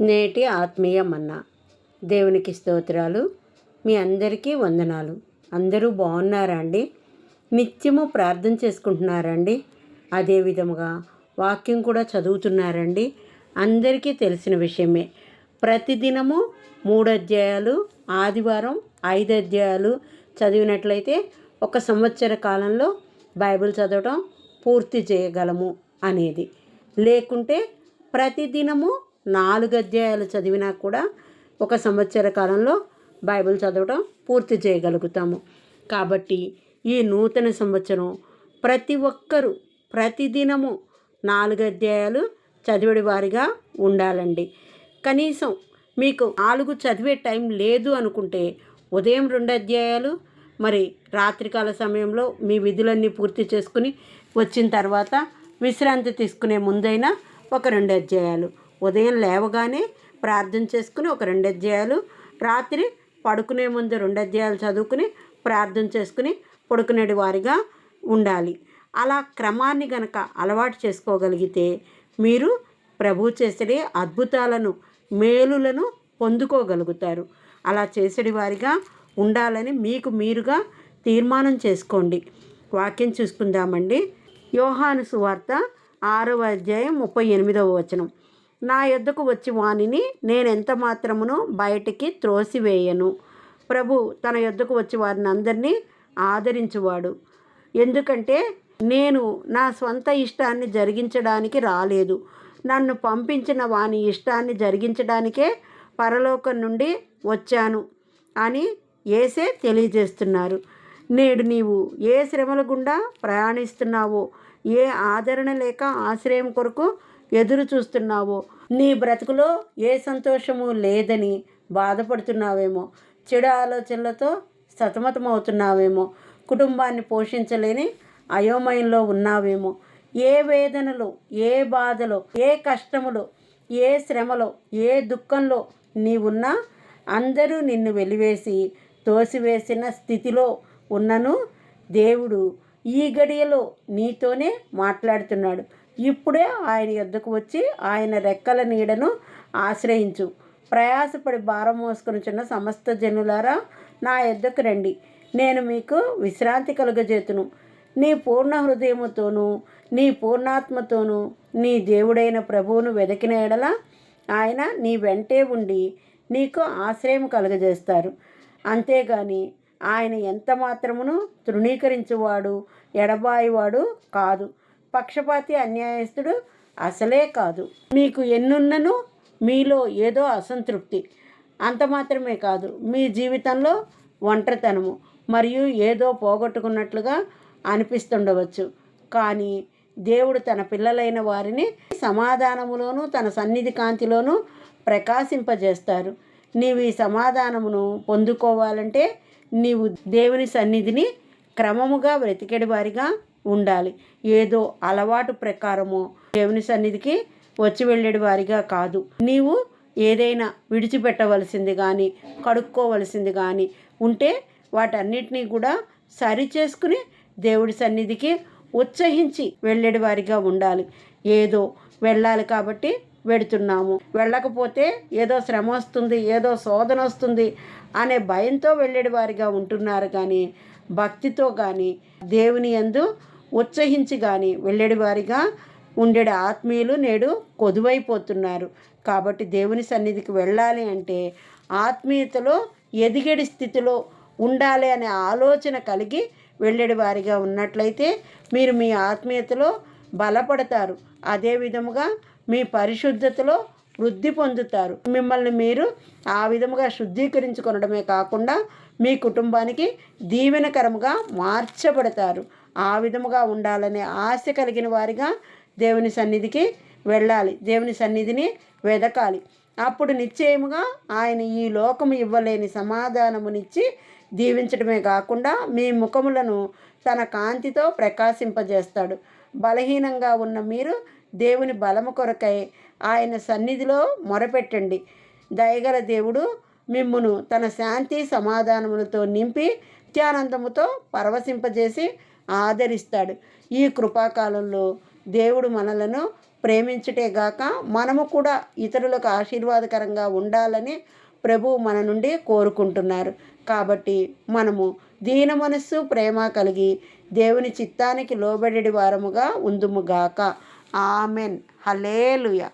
నేటి ఆత్మీయ మన్నా దేవునికి స్తోత్రాలు. మీ అందరికీ వందనాలు. అందరూ బాగున్నారా అండి? నిత్యము ప్రార్థన చేసుకుంటున్నారండి అదే విధముగా వాక్యం కూడా చదువుతున్నారండి అందరికీ తెలిసిన విషయమే. ప్రతిదినము మూడు అధ్యాయాలు ఆదివారం ఐదు అధ్యాయాలు చదివినట్లయితే ఒక సంవత్సర కాలంలో బైబిల్ చదవటం పూర్తి చేయగలము అనేది. లేకుంటే ప్రతిదినము నాలుగు అధ్యాయాలు చదివినా కూడా ఒక సంవత్సర కాలంలో బైబిల్ చదవటం పూర్తి చేయగలుగుతాము. కాబట్టి ఈ నూతన సంవత్సరం ప్రతి ఒక్కరూ ప్రతిదినము నాలుగు అధ్యాయాలు చదివేడి వారిగా ఉండాలండి. కనీసం మీకు నాలుగు చదివే టైం లేదు అనుకుంటే ఉదయం రెండు అధ్యాయాలు మరి రాత్రికాల సమయంలో మీ విధులన్నీ పూర్తి చేసుకుని వచ్చిన తర్వాత విశ్రాంతి తీసుకునే ముందైనా ఒక రెండు అధ్యాయాలు. ఉదయం లేవగానే ప్రార్థన చేసుకుని ఒక రెండు అధ్యాయాలు రాత్రి పడుకునే ముందు రెండు అధ్యాయాలు చదువుకుని ప్రార్థన చేసుకుని పడుకునేటి వారిగా ఉండాలి. అలా క్రమాన్ని గనక అలవాటు చేసుకోగలిగితే మీరు ప్రభు చేసే అద్భుతాలను మేలులను పొందుకోగలుగుతారు. అలా చేసేటి వారిగా ఉండాలని మీకు మీరుగా తీర్మానం చేసుకోండి. వాక్యం చూసుకుందామండి. యోహాను సువార్త ఆరవ అధ్యాయం ముప్పై ఎనిమిదవ వచనం. నా యొద్దకు వచ్చి వానిని నేనెంత మాత్రమును బయటికి త్రోసివేయను. ప్రభు తన యొద్దకు వచ్చి వారిని అందరినీ ఆదరించువాడు. ఎందుకంటే నేను నా స్వంత ఇష్టాన్ని జరిగించడానికి రాలేదు. నన్ను పంపించిన వాని ఇష్టాన్ని జరిగించడానికే పరలోకం నుండి వచ్చాను అని ఏసే తెలియజేస్తున్నారు. నేడు నీవు ఏ శ్రమల గుండా ప్రయాణిస్తున్నావో ఏ ఆదరణ లేక ఆశ్రయం కొరకు ఎదురు చూస్తున్నావో. నీ బ్రతుకులో ఏ సంతోషము లేదని బాధపడుతున్నావేమో. చెడు ఆలోచనలతో సతమతమవుతున్నావేమో. కుటుంబాన్ని పోషించలేని అయోమయంలో ఉన్నావేమో. ఏ వేదనలు ఏ బాధలో ఏ కష్టములో ఏ శ్రమలో ఏ దుఃఖంలో నీవున్నా అందరూ నిన్ను వెలివేసి తోసివేసిన స్థితిలో ఉన్నను దేవుడు. ఈ గడియలో నీతోనే మాట్లాడుతున్నాడు. ఇప్పుడే ఆయన ఎద్దుకు వచ్చి ఆయన రెక్కల నీడను ఆశ్రయించు. ప్రయాసపడి భారం మోసుకొనిచున్న సమస్త జనులారా నా ఎద్దుకు రండి. నేను మీకు విశ్రాంతి కలుగజేతును. నీ పూర్ణ హృదయముతోనూ నీ పూర్ణాత్మతోనూ నీ దేవుడైన ప్రభువును వెదకిన ఎడల ఆయన నీ వెంటే ఉండి నీకు ఆశ్రయం కలుగజేస్తారు. అంతేగాని ఆయన ఎంత మాత్రమును తృణీకరించువాడు ఎడబాయివాడు కాదు. పక్షపాతి అన్యాయస్తుడు అసలే కాదు. మీకు ఎన్నున్నను మీలో ఏదో అసంతృప్తి. అంత మాత్రమే కాదు మీ జీవితంలో ఒంటరితనము మరియు ఏదో పోగొట్టుకున్నట్లుగా అనిపిస్తుండవచ్చు. కానీ దేవుడు తన పిల్లలైన వారిని సమాధానములోను తన సన్నిధి కాంతిలోను ప్రకాశింపజేస్తారు. నీవు ఈ సమాధానమును పొందుకోవాలంటే నీవు దేవుని సన్నిధిని క్రమముగా వెతికెడి వారిగా ఉండాలి. ఏదో అలవాటు ప్రకారము దేవుని సన్నిధికి వచ్చి వెళ్ళేడు వారిగా కాదు. నీవు ఏదైనా విడిచిపెట్టవలసింది కానీ కడుక్కోవలసింది కానీ ఉంటే వాటన్నిటినీ కూడా సరి చేసుకుని దేవుడి సన్నిధికి ఉత్సహించి వెళ్ళేడు వారిగా ఉండాలి. ఏదో వెళ్ళాలి కాబట్టి వెడుతున్నాము. వెళ్ళకపోతే ఏదో శ్రమ వస్తుంది ఏదో శోధన వస్తుంది అనే భయంతో వెళ్ళేడు వారిగా ఉంటున్నారు కానీ భక్తితో కానీ దేవుని ఎందు ఉత్సహించి కానీ వెళ్ళేడు వారిగా ఉండేడు ఆత్మీయులు నేడు కొదువైపోతున్నారు. కాబట్టి దేవుని సన్నిధికి వెళ్ళాలి అంటే ఆత్మీయతలో ఎదిగడి స్థితిలో ఉండాలి అనే ఆలోచన కలిగి వెళ్ళడి వారిగా ఉన్నట్లయితే మీరు మీ ఆత్మీయతలో బలపడతారు. అదే విధముగా మీ పరిశుద్ధతలో వృద్ధి పొందుతారు. మిమ్మల్ని మీరు ఆ విధముగా శుద్ధీకరించుకొనడమే కాకుండా మీ కుటుంబానికి దీవెనకరముగా మార్చబడతారు. ఆ విధముగా ఉండాలనే ఆశ కలిగిన వారిగా దేవుని సన్నిధికి వెళ్ళాలి. దేవుని సన్నిధిని వెదకాలి. అప్పుడు నిశ్చయముగా ఆయన ఈ లోకము ఇవ్వలేని సమాధానమునిచ్చి దీవించడమే కాకుండా మీ ముఖములను తన కాంతితో ప్రకాశింపజేస్తాడు. బలహీనంగా ఉన్న మీరు దేవుని బలము కొరకై ఆయన సన్నిధిలో మొరపెట్టండి. దయగల దేవుడు మిమ్మును తన శాంతి సమాధానములతో నింపి నిత్యానందముతో పరవశింపజేసి ఆదరిస్తాడు. ఈ కృపాకాలంలో దేవుడు మనలను ప్రేమించుటే గాక మనము కూడా ఇతరులకు ఆశీర్వాదకరంగా ఉండాలని ప్రభువు మన నుండి కోరుకుంటున్నారు. కాబట్టి మనము దీన మనస్సు ప్రేమ కలిగి దేవుని చిత్తానికి లోబడి వారముగా ఉందుముగాక ఆమెన్. హలేలుయా